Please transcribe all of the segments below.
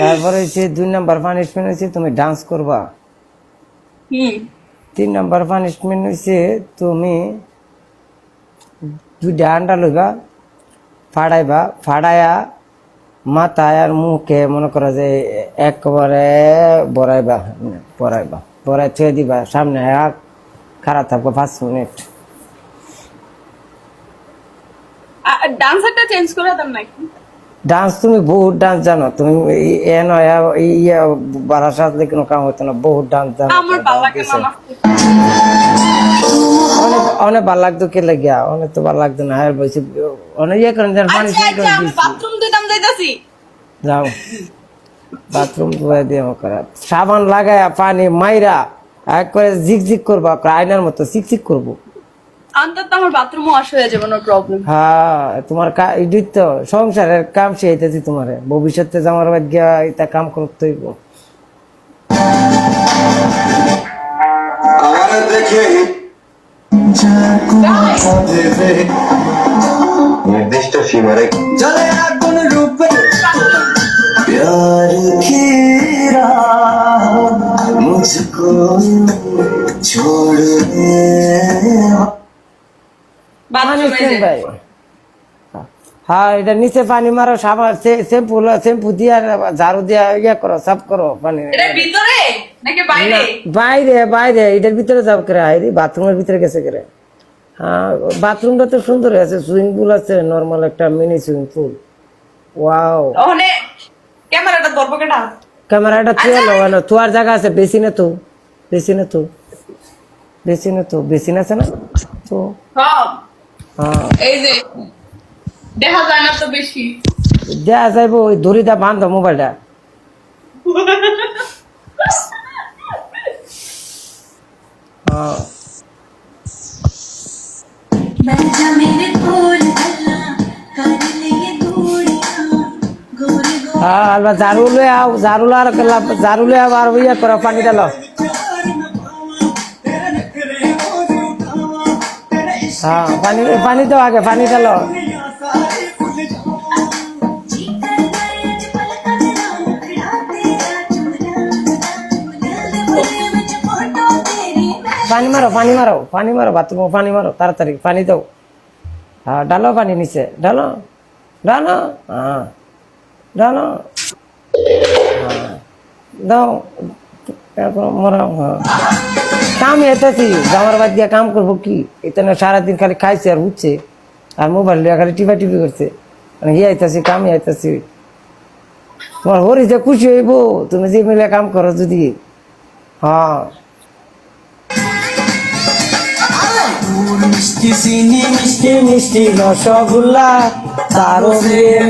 তারপরে হচ্ছে দুই নাম্বার পানিশমেন্ট হচ্ছে তুমি ডান্স করবা। তিন নাম্বার পানিশমেন্ট হচ্ছে তুমি দুইটা আন্ডা লইবা ফাড়াইবা ফাড়াইয়া মাথায় আর মুখে মনে করো যে একবারে বড়াইবা বড়াইবা বড়াই থুয়ে দিবা সামনে এক খারাপ থাকব পাঁচ মিনিট। ডান্সারটা চেঞ্জ করে দাম নাকি? ডান্স তুমি বহুত ডান্স জানো তুমি এ নয় ইয়ে কোনো কাম হতো না বহুত ডান্স জানো। আমার ভালো লাগে না অনেক অনেক ভালো লাগতো কে লাগিয়া অনেক তো ভালো লাগতো না আর বলছি অনেক ইয়ে করেন যেন পানি আচ্ছা আচ্ছা আমি দিয়েছি বাথরুম দিতাম যাইতাছি। যাও। বাথরুম ধুয়ে দিয়ে করা। সাবান লাগায় পানি মাইরা এক করে ঝিকঝিক করব আয়নার মতো চিকচিক করব। হ্যাঁ, এটা কাম করতে নির্দিষ্ট সীমারে হ্যাঁ এটা নিচে পানি মারো সাবান শ্যাম্পু শ্যাম্পু দিয়া ঝাড়ু দিয়া ইয়ে করো সাফ করো পানি। বাইরে? বাইরে বাইরে এটার ভিতরে যাব করে আইরি বাথরুমের ভিতরে গেছে করে। হ্যাঁ বাথরুমটা তো সুন্দর আছে সুইমিং পুল আছে নর্মাল একটা মিনি সুইমিং পুল ওয়াও ক্যামেরাটা ধরবো কেটা? ক্যামেরাটা তুই লাগানো তোয়ার জায়গা আছে বেসিনে তো বেসিনে তো বেসিনে তো বেসিন আছে না? তো এই যে দেখা যায় না তো বেশি। দেখা যাইব ওই দড়িটা বান্ধ মোবাইলটা। হ্যাঁ। পানি দাও আগে, পানি মারো পানি মারো পানি মারো বাথরুম পানি মারো তাড়াতাড়ি, পানি দাও। হ্যাঁ ডালো পানি নিচে ডালো ডালো হ্যাঁ হ্যাঁ দাও। মরাও হ্যাঁ কাম এতেছি, জামার বাদ দিয়ে কাম করব কি? এখানে সারাদিন খালি খাইছে আর উঠছে। আর মোবাইল লিয়ে খালি টিপা টিপি করছে। মানে ইয়ে আইতাছি, কামে আইতাছি। তোমার হরি যে খুশি হইব, তুমি যে মিলে কাম করো যদি। হ্যাঁ। মিষ্টি চিনি মিষ্টি মিষ্টি রসগোল্লা তারও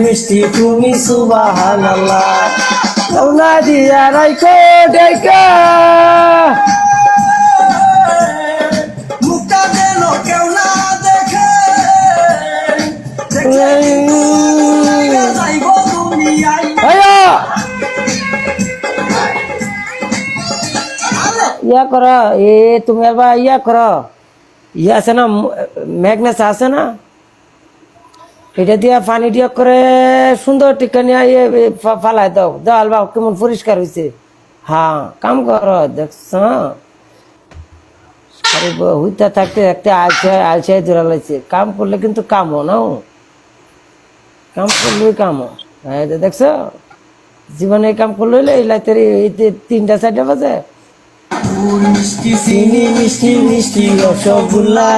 মিষ্টি তুমি সুবাহান আল্লাহ দিয়া রাইখো ডেকা। ইয়া কর এ তুমি আবার ইয়া কর। ইয়ে আছে না ম্যাগনেস আছে না? এটা দিয়া পানি দিয়া করে সুন্দর টিকা নিয়ে ইয়ে ফালাই দাও। দাও, আলবা কেমন পরিষ্কার হয়েছে হ্যাঁ কাম কর, দেখছ? আরে ব- হইতে থাকতে থাকতে আলসে আলসে ধরা লাগছে। কাম করলে কিন্তু কামো না কাম করলেই কামো। হ্যাঁ দেখছ? জীবনে কাম করলে এই লাইতের এই তিনটা চারটা বাজে। মিষ্টি চিনি মিষ্টি মিষ্টি রসগোল্লা।